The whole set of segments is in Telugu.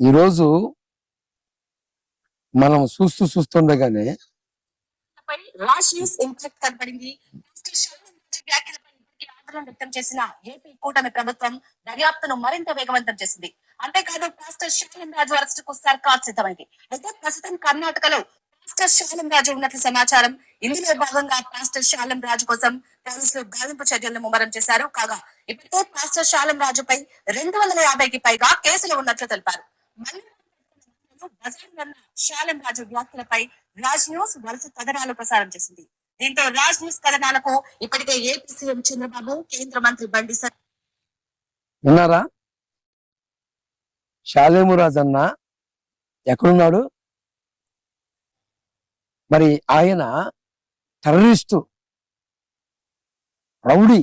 ఈరోజు మనం చూస్తూ చూస్తుండగానే పై ఇంపాక్ట్ కనపడింది మిస్టర్ వ్యక్తం చేసిన ఏపీ కూటమి ప్రభుత్వం దర్యాప్తును మరింత వేగవంతం చేసింది. అంతేకాదు పాస్టర్ శాలం రాజు అరెస్ట్కు సర్కార్ సిద్ధమైంది అయితే ప్రస్తుతం కర్ణాటకలో పాస్టర్ శాలం రాజు ఉన్నట్లు సమాచారం ఇందులో భాగంగా పాస్టర్ శాలం రాజు కోసం పోలీసులు గాలింపు చర్యలను ముమ్మరం చేశారు. కాగా ఇప్పటికే పాస్టర్ శాలం రాజుపై రెండు వందల యాభైకి పైగా కేసులు ఉన్నట్లు తెలిపారు. శాలం రాజు వ్యాఖ్యలపై రాజ్ న్యూస్ వరుస కథనాలు ప్రసారం చేసింది. దీంతో రాజ్ న్యూస్ కథనాలకు ఇప్పటికే ఏపీ సీఎం చంద్రబాబు కేంద్ర మంత్రి బండి సార్ విన్నారా? శాలేమురాజ్ అన్న ఎక్కడున్నాడు? మరి ఆయన టెర్రరిస్టు రౌడీ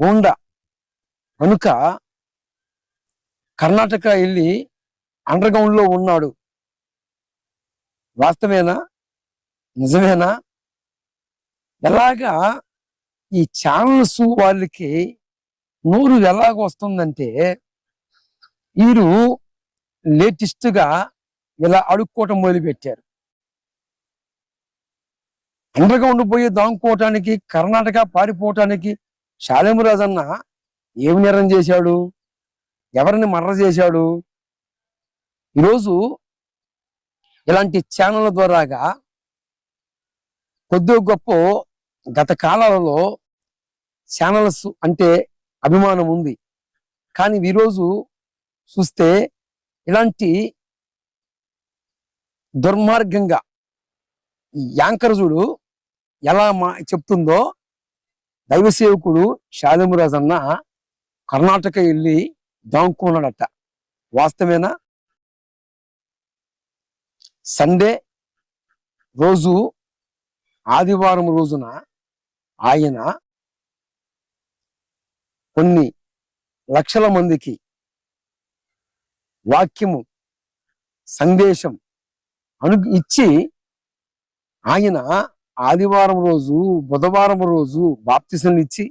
గోండా కనుక కర్ణాటక వెళ్ళి అండర్ గ్రౌండ్లో ఉన్నాడు. వాస్తవేనా? నిజమేనా? ఎలాగా ఈ ఛానల్స్ వాళ్ళకి నూరు ఎలాగ వస్తుందంటే వీరు లేటెస్ట్గా ఇలా అడుక్కోవటం మొదలుపెట్టారు. అండర్ పోయి దాంకోవటానికి కర్ణాటక పారిపోవటానికి శాలేమురాజు అన్న ఏమి నేరం చేశాడు? ఎవరిని మర్ర చేశాడు? ఈరోజు ఇలాంటి ఛానళ్ళ ద్వారాగా కొద్ది గొప్ప గత కాలాలలో ఛానల్స్ అంటే అభిమానం ఉంది. కానీ ఈరోజు చూస్తే ఇలాంటి దుర్మార్గంగా ఈ ఎలా మా చెప్తుందో దైవ సేవకుడు శాలిమురాజ్ అన్న కర్ణాటక వెళ్ళి దాంకున్నాడట. వాస్తవేనా సండే రోజు ఆదివారం రోజున ఆయన కొన్ని లక్షల మందికి వాక్యము సందేశం అను ఇచ్చి ఆయన ఆదివారం రోజు బుధవారం రోజు బాప్తిసం ఇచ్చి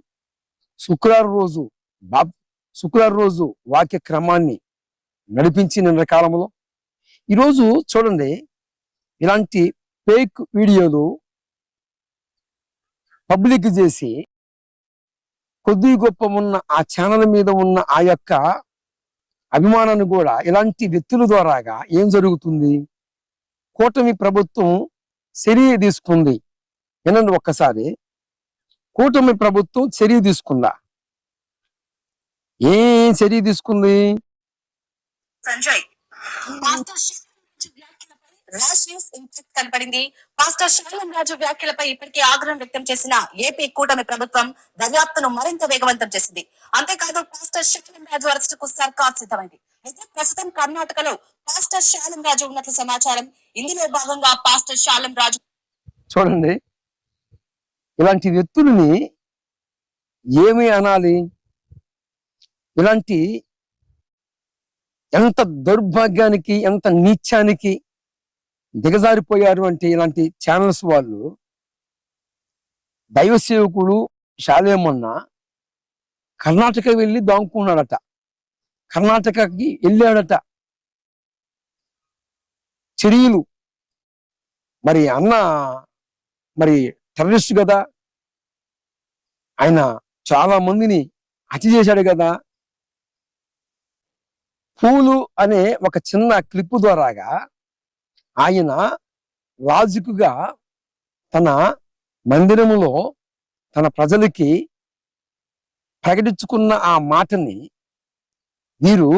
శుక్రవారం రోజు బాప్ శుక్రవారం రోజు వాక్య క్రమాన్ని నడిపించి నిన్న కాలంలో ఈరోజు చూడండి ఇలాంటి ఫేక్ వీడియోలు పబ్లిక్ చేసి కొద్ది గొప్ప ఉన్న ఆ ఛానల్ మీద ఉన్న ఆ యొక్క అభిమానాన్ని కూడా ఇలాంటి వ్యక్తుల ద్వారాగా ఏం జరుగుతుంది? కూటమి ప్రభుత్వం చర్య తీసుకుంది. వినండి ఒక్కసారి. కూటమి ప్రభుత్వం చర్య తీసుకుందా? ఏ చర్య తీసుకుంది? సంజయ్ పాస్టర్ శాలం ఇంపాక్ట్ కనపడింది. పాస్టర్ శాలం రాజు వ్యాఖ్యలపై ఇప్పటికే ఆగ్రహం వ్యక్తం చేసిన ఏపీ కూటమి ప్రభుత్వం దర్యాప్తును మరింత వేగవంతం చేసింది. అంతేకాదు పాస్టర్ శాలం రాజు అరెస్టుకు సర్కార్ సిద్ధమైంది. అయితే ప్రస్తుతం కర్ణాటకలో పాస్టర్ శాలం రాజు ఉన్నట్లు సమాచారం. ఇందులో భాగంగా పాస్టర్ శాలం రాజు చూడండి. ఇలాంటి వ్యక్తులని ఏమి అనాలి? ఇలాంటి ఎంత దౌర్భాగ్యానికి ఎంత నీచానికి దిగజారిపోయారు అంటే ఇలాంటి ఛానల్స్ వాళ్ళు. దైవ సేవకుడు శాలేమన్న కర్ణాటక వెళ్ళి దాంకున్నాడట. కర్ణాటకకి వెళ్ళాడట. చర్యలు మరి అన్న మరి టెర్రరిస్ట్ కదా. ఆయన చాలా మందిని హత్య చేశాడు కదా. పూలు అనే ఒక చిన్న క్లిప్ ద్వారాగా ఆయన లాజిక్గా తన మందిరములో తన ప్రజలకి ప్రకటించుకున్న ఆ మాటని వీరు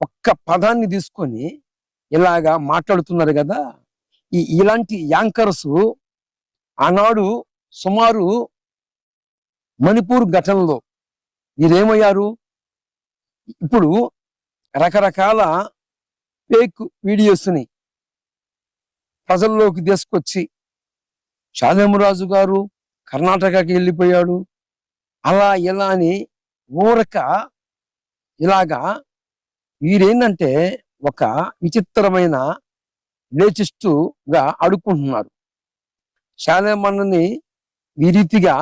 ఒక్క పదాన్ని తీసుకొని ఇలాగా మాట్లాడుతున్నారు కదా. ఈ ఇలాంటి యాంకర్స్ ఆనాడు సుమారు మణిపూర్ ఘటనలో మీరేమయ్యారు ఇప్పుడు రకరకాల ఫేక్ వీడియోస్ని ప్రజల్లోకి తీసుకొచ్చి శాలేమురాజు గారు కర్ణాటకకి వెళ్ళిపోయాడు. అలా ఇలా అని ఊరక ఇలాగా వీరేంటంటే ఒక విచిత్రమైన లేటెస్టుగా అడుక్కుంటున్నారు. శాలేమన్నని ఈ రీతిగా